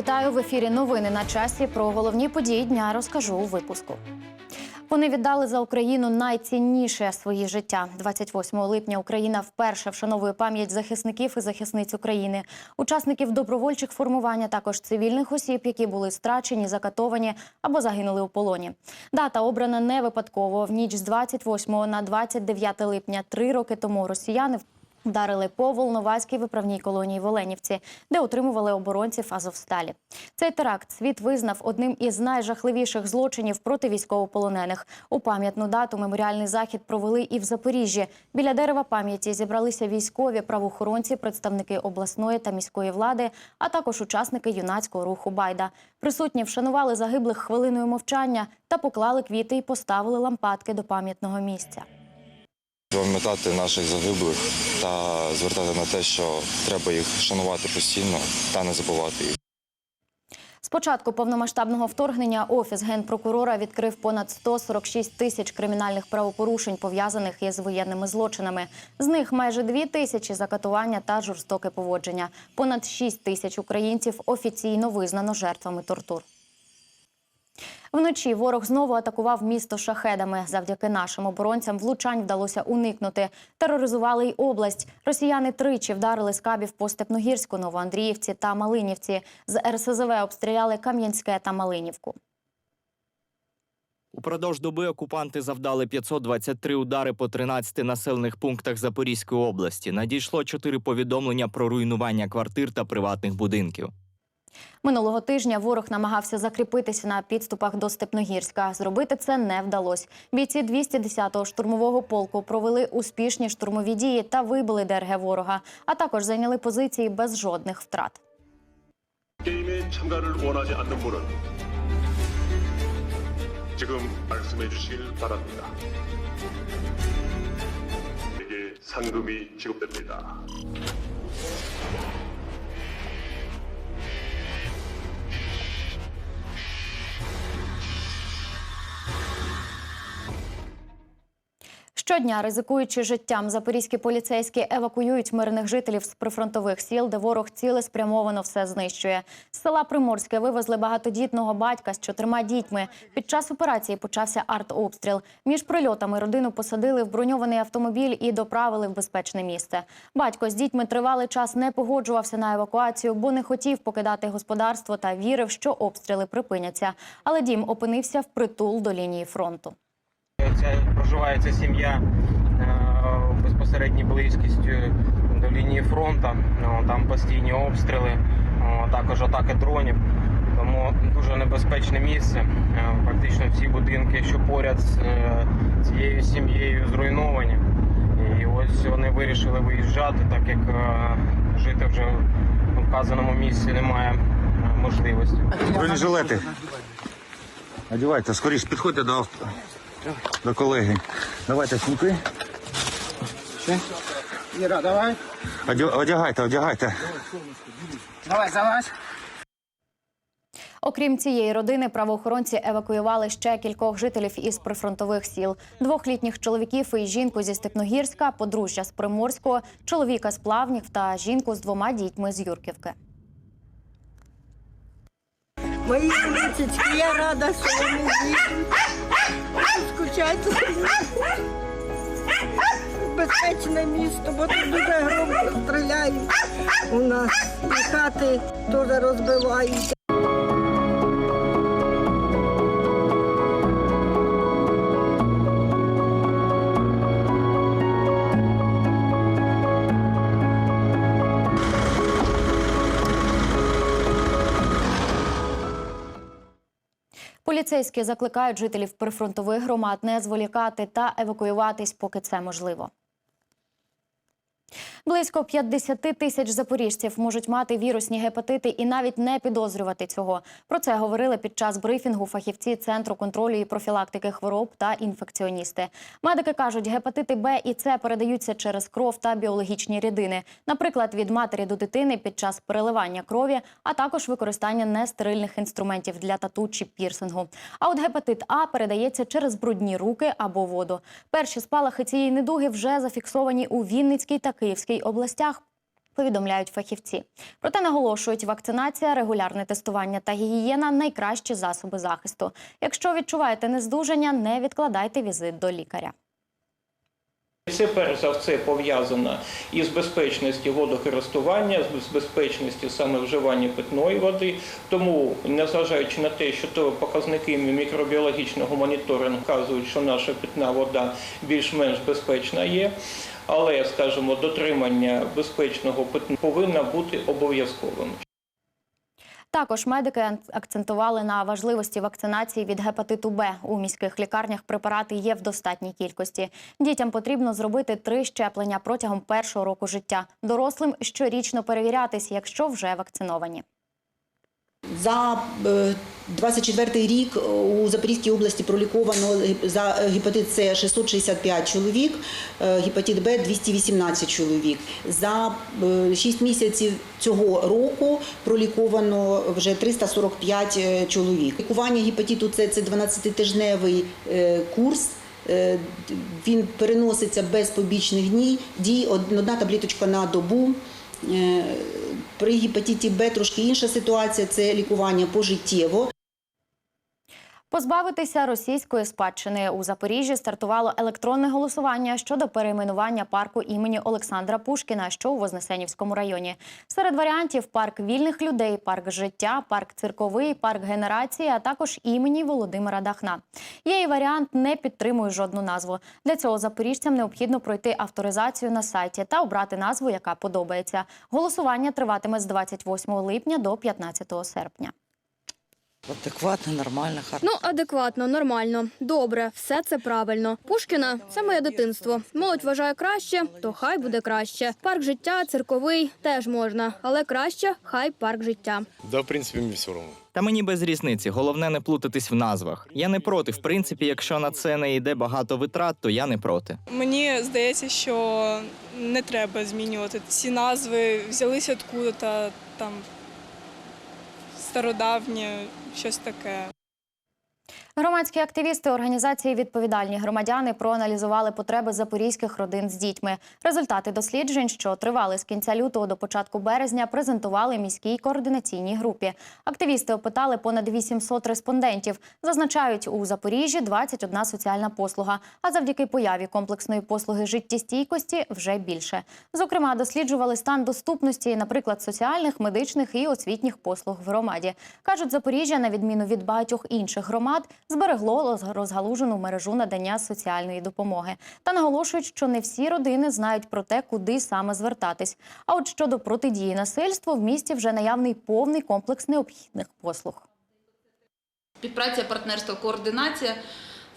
Вітаю в ефірі. Новини на часі. Про головні події дня розкажу у випуску. Вони віддали за Україну найцінніше свої життя. 28 липня Україна вперше вшановує пам'ять захисників і захисниць України, учасників добровольчих формувань, а також цивільних осіб, які були страчені, закатовані або загинули у полоні. Дата обрана не випадково. В ніч з 28 на 29 липня, три роки тому, росіяни Вдарили по Волноваській виправній колонії в Оленівці, де утримували оборонців Азовсталі. Цей теракт світ визнав одним із найжахливіших злочинів проти військовополонених. У пам'ятну дату меморіальний захід провели і в Запоріжжі. Біля дерева пам'яті зібралися військові, правоохоронці, представники обласної та міської влади, а також учасники юнацького руху Байда. Присутні вшанували загиблих хвилиною мовчання та поклали квіти і поставили лампадки до пам'ятного місця. Пам'ятати наших загиблих та звертати на те, що треба їх шанувати постійно та не забувати їх. З повномасштабного вторгнення офіс генпрокурора відкрив понад 146 тисяч кримінальних правопорушень, пов'язаних із воєнними злочинами. З них майже 2 тисячі закатування та жорстоке поводження. Понад 6 тисяч українців офіційно визнано жертвами тортур. Вночі ворог знову атакував місто шахедами. Завдяки нашим оборонцям влучань вдалося уникнути. Тероризували й область. Росіяни тричі вдарили з кабів по Степногірську, Новоандріївці та Малинівці. З РСЗВ обстріляли Кам'янське та Малинівку. Упродовж доби окупанти завдали 523 удари по 13 населених пунктах Запорізької області. Надійшло 4 повідомлення про руйнування квартир та приватних будинків. Минулого тижня ворог намагався закріпитися на підступах до Степногірська. Зробити це не вдалося. Бійці 210-го штурмового полку провели успішні штурмові дії та вибили ДРГ ворога, а також зайняли позиції без жодних втрат. 게임에 참가를 원하지 않는 분은 지금 말씀해 주시길 바랍니다. 에게 상금이 지급됩니다. Щодня, ризикуючи життям, запорізькі поліцейські евакуюють мирних жителів з прифронтових сіл, де ворог цілеспрямовано все знищує. З села Приморське вивезли багатодітного батька з чотирма дітьми. Під час операції почався артобстріл. Між прильотами родину посадили в броньований автомобіль і доправили в безпечне місце. Батько з дітьми тривалий час не погоджувався на евакуацію, бо не хотів покидати господарство та вірив, що обстріли припиняться. Але дім опинився впритул до лінії фронту. Ця проживає ця сім'я е, в безпосередній близькістю до лінії фронту. Там постійні обстріли, також атаки дронів. Тому дуже небезпечне місце. Е, Практично всі будинки, що поряд з е, цією сім'єю, зруйновані. І ось вони вирішили виїжджати, так як е, жити вже в вказаному місці немає е, можливості. Бронежилети. Одягайте, скоріш підходьте до авто. До колеги. Давайте сумки. Іра, давай. Одя- Одягайте, одягайте. Давай, залазь. Окрім цієї родини, правоохоронці евакуювали ще кількох жителів із прифронтових сіл: двох літніх чоловіків і жінку зі Степногірська, подружжя з Приморського, чоловіка з Плавнів та жінку з двома дітьми з Юрківки. Мої діточки, я рада, що вони їдуть. Скучайте. Безпечне місто, бо тут дуже громко стріляють у нас. І хати теж розбивають. Поліцейські закликають жителів прифронтових громад не зволікати та евакуюватись, поки це можливо. Близько 50 тисяч запоріжців можуть мати вірусні гепатити і навіть не підозрювати цього. Про це говорили під час брифінгу фахівці Центру контролю і профілактики хвороб та інфекціоністи. Медики кажуть, гепатити Б і С передаються через кров та біологічні рідини, наприклад, від матері до дитини під час переливання крові, а також використання нестерильних інструментів для тату чи пірсингу. А от гепатит А передається через брудні руки або воду. Перші спалахи цієї недуги вже зафіксовані у Вінницькій та Київській областях. Повідомляють фахівці. Проте наголошують, вакцинація, регулярне тестування та гігієна найкращі засоби захисту. Якщо відчуваєте нездужання, не відкладайте візит до лікаря. Це перш за все пов'язано із безпечністю водокористування, з безпечністю саме вживання питної води. Тому, незважаючи на те, що то показники мікробіологічного моніторингу вказують, що наша питна вода більш-менш безпечна є, але, скажімо, дотримання безпечного повинно бути обов'язковим. Також медики акцентували на важливості вакцинації від гепатиту Б. У міських лікарнях препарати є в достатній кількості. Дітям потрібно зробити три щеплення протягом першого року життя. Дорослим щорічно перевірятись, якщо вже вакциновані. За е, 24 рік у Запорізькій області проліковано за гепатит С 665 чоловік, е, гепатит Б 218 чоловік. За 6 місяців цього року проліковано вже 345 е, чоловік. Лікування гепатиту С – це 12-тижневий е, курс. Е, Він переноситься без побічних дній, дій одна таблеточка на добу. При гепатиті Б трошки інша ситуація це лікування пожиттєво. Позбавитися російської спадщини у Запоріжжі стартувало електронне голосування щодо перейменування парку імені Олександра Пушкіна, що у Вознесенівському районі. Серед варіантів парк вільних людей, парк життя, парк цирковий, парк генерації, а також імені Володимира Дахна. Є і варіант не підтримує жодну назву. Для цього запоріжцям необхідно пройти авторизацію на сайті та обрати назву, яка подобається. Голосування триватиме з 28 липня до 15 серпня. Адекватно, нормально, хорошо. Ну, адекватно, нормально, добре, все це правильно. Пушкіна це моє дитинство. Молодь вважає краще, то хай буде краще. Парк життя, цирковий теж можна, але краще хай парк життя. Да, в принципе, мне все равно. Та мені без різниці, головне не плутатись в назвах. Я не проти. В принципі, якщо на це не йде багато витрат, то я не проти. Мені здається, що не треба змінювати ці назви, взялися откуда-то там стародавнє, щось таке. Громадські активісти організації Відповідальні громадяни проаналізували потреби запорізьких родин з дітьми. Результати досліджень, що тривали з кінця лютого до початку березня, презентували міській координаційній групі. Активісти опитали понад 800 респондентів. Зазначають, у Запоріжжі 21 соціальна послуга. А завдяки появі комплексної послуги життєстійкості вже більше. Зокрема, досліджували стан доступності, наприклад, соціальних, медичних і освітніх послуг в громаді. кажуть, Запоріжжя, на відміну від багатьох інших громад, зберегло розгалужену мережу надання соціальної допомоги. Та наголошують, що не всі родини знають про те, куди саме звертатись. А от щодо протидії насильству, в місті вже наявний повний комплекс необхідних послуг. Співпраця, партнерство, координація.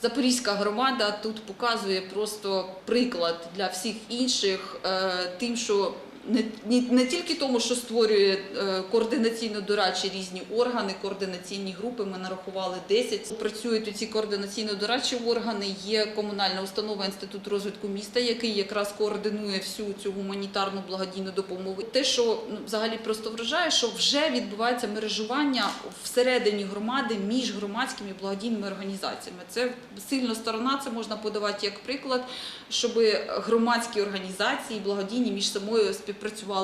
Запорізька громада тут показує просто приклад для всіх інших, е, тим, що не, не, не тільки тому, що створює е, координаційно-дорадчі різні органи, координаційні групи. Ми нарахували 10. Працюють у ці координаційно-дорадчі органи. Є комунальна установа Інститут розвитку міста, який якраз координує всю цю гуманітарну благодійну допомогу. Те, що ну, взагалі просто вражає, що вже відбувається мережування всередині громади між громадськими благодійними організаціями. Це сильна сторона, це можна подавати як приклад, щоб громадські організації благодійні між собою співпрацювали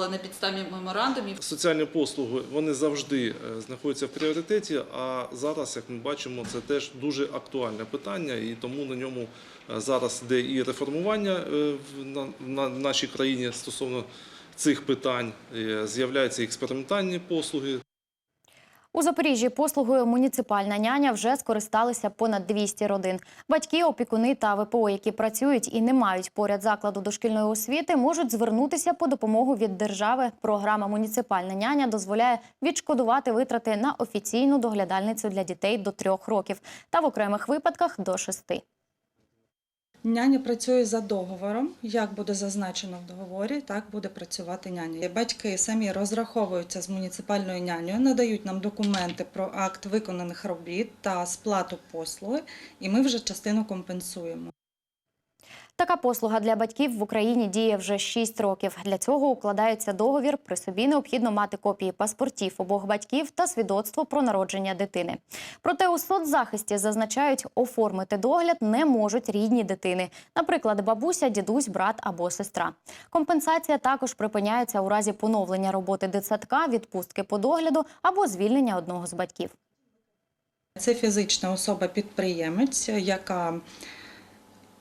на підставі меморандумів. Соціальні послуги вони завжди е, знаходяться в пріоритеті. А зараз, як ми бачимо, це теж дуже актуальне питання, і тому на ньому е, зараз йде і реформування е, в на- на нашій країні стосовно цих питань. З'являються експериментальні послуги. У Запоріжжі послугою муніципальна няня вже скористалися понад 200 родин. Батьки, опікуни та ВПО, які працюють і не мають поряд закладу дошкільної освіти, можуть звернутися по допомогу від держави. Програма Муніципальна няня дозволяє відшкодувати витрати на офіційну доглядальницю для дітей до трьох років та в окремих випадках до шести. Няня працює за договором. Як буде зазначено в договорі, так буде працювати няня. Батьки самі розраховуються з муніципальною нянею, надають нам документи про акт виконаних робіт та сплату послуги, і ми вже частину компенсуємо. Така послуга для батьків в Україні діє вже 6 років. Для цього укладається договір. При собі необхідно мати копії паспортів обох батьків та свідоцтво про народження дитини. Проте у соцзахисті зазначають, оформити догляд не можуть рідні дитини, наприклад, бабуся, дідусь, брат або сестра. Компенсація також припиняється у разі поновлення роботи дитсадка, відпустки по догляду або звільнення одного з батьків. Це фізична особа-підприємець, яка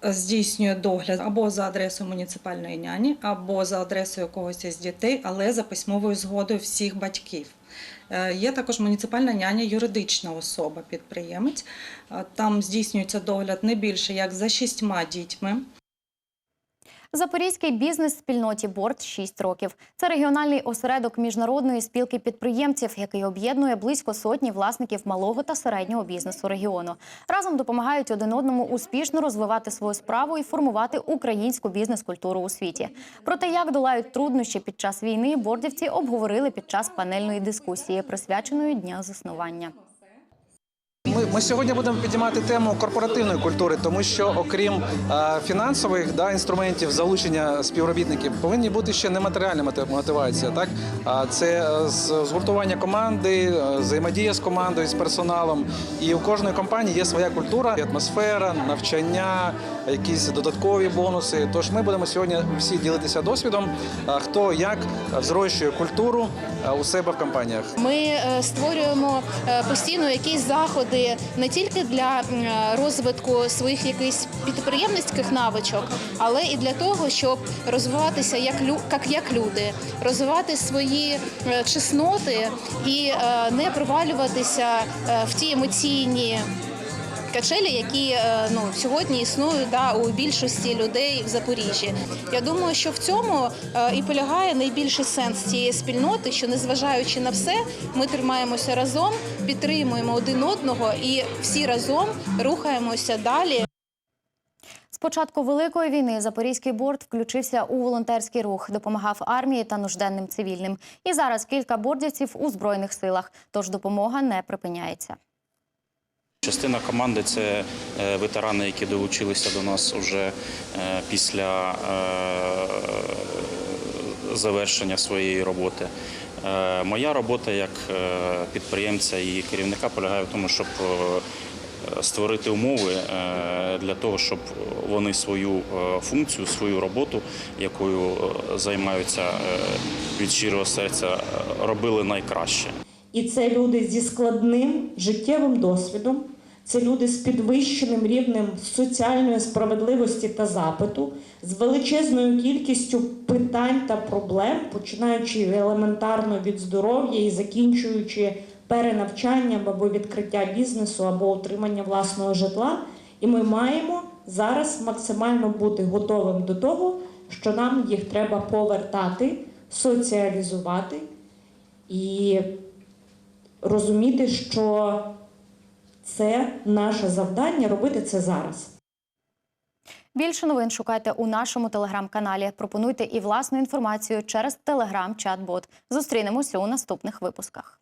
здійснює догляд або за адресою муніципальної няні, або за адресою когось із дітей, але за письмовою згодою всіх батьків. Е, Є також муніципальна няня, юридична особа, підприємець. Е, Там здійснюється догляд не більше як за шістьма дітьми. Запорізький бізнес-спільноті Борт 6 років. Це регіональний осередок міжнародної спілки підприємців, який об'єднує близько сотні власників малого та середнього бізнесу регіону. Разом допомагають один одному успішно розвивати свою справу і формувати українську бізнес-культуру у світі. Про те, як долають труднощі під час війни, бордівці обговорили під час панельної дискусії, присвяченої дня заснування. Ми, ми сьогодні будемо підіймати тему корпоративної культури, тому що окрім е, фінансових да, інструментів залучення співробітників, повинні бути ще нематеріальна мотив- мотивація. Так це е, згуртування команди, е, взаємодія з командою, з персоналом. І у кожної компанії є своя культура, атмосфера, навчання, якісь додаткові бонуси. Тож ми будемо сьогодні всі ділитися досвідом, а хто як зрощує культуру е, у себе в компаніях. Ми е, створюємо е, постійно якісь заходи не тільки для е, розвитку своїх якихось підприємницьких навичок, але і для того, щоб розвиватися як як, люди, розвивати свої е, чесноти і е, не провалюватися в ті емоційні. Качелі, які е, ну сьогодні існують да, у більшості людей в Запоріжжі. Я думаю, що в цьому е, і полягає найбільший сенс цієї спільноти, що незважаючи на все, ми тримаємося разом, підтримуємо один одного і всі разом рухаємося далі. З початку великої війни Запорізький борт включився у волонтерський рух, допомагав армії та нужденним цивільним. І зараз кілька бордівців у збройних силах. Тож допомога не припиняється. Частина команди це е, ветерани, які долучилися до нас уже е, після е, завершення своєї роботи. Моя робота як підприємця і керівника полягає в тому, щоб створити умови для того, щоб вони свою функцію, свою роботу, якою займаються від щирого серця, робили найкраще. І це люди зі складним життєвим досвідом, це люди з підвищеним рівнем соціальної справедливості та запиту, з величезною кількістю питань та проблем, починаючи елементарно від здоров'я і закінчуючи перенавчанням або відкриття бізнесу, або отримання власного житла. І ми маємо зараз максимально бути готовим до того, що нам їх треба повертати, соціалізувати і розуміти, що це наше завдання робити це зараз. Більше новин шукайте у нашому телеграм-каналі. Пропонуйте і власну інформацію через телеграм-чат-бот. Зустрінемося у наступних випусках.